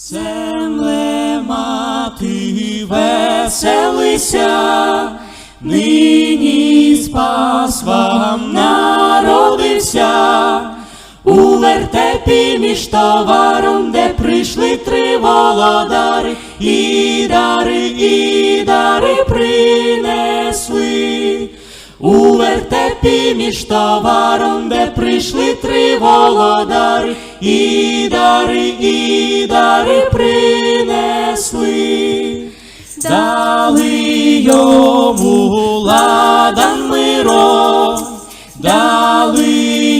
Земле мати, веселися, нині спас вам народився, у вертепі між товаром, де прийшли три володари, і дари, і дари принесли. У вертепі між товаром, де прийшли три володари, і дари, і дари принесли, дали йому ладан миро, дали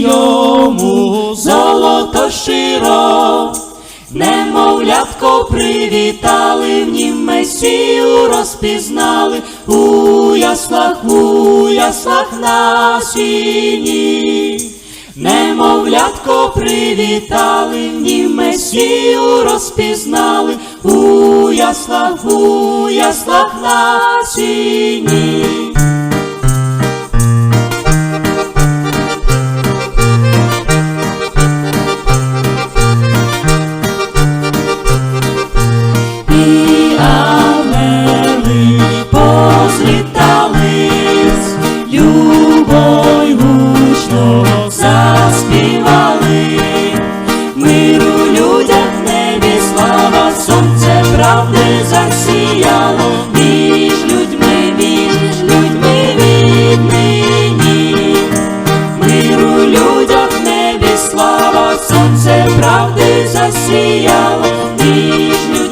йому золото щиро. Немовлятко привітали, в нім Месію розпізнали, у яслах, у яслах на сіні. Немовлятко привітали, ні Месію розпізнали, у яслах, у яслах на сіні. Слава, сонце правди засіяло, між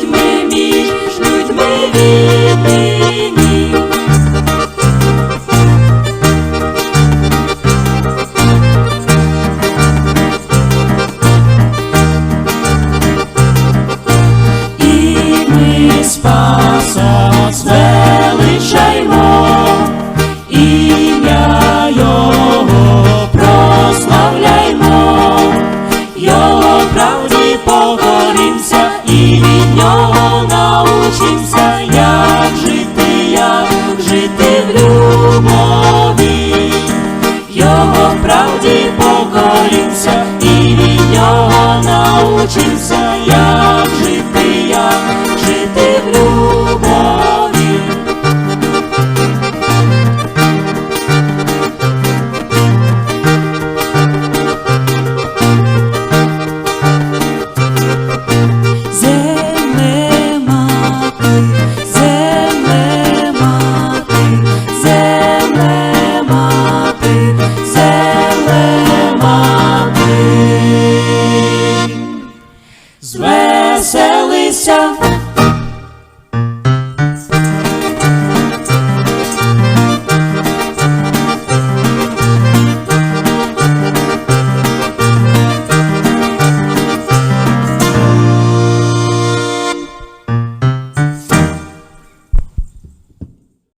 научимся, як жити, як жити в любові. Його правді покорімся і від нього научимся, як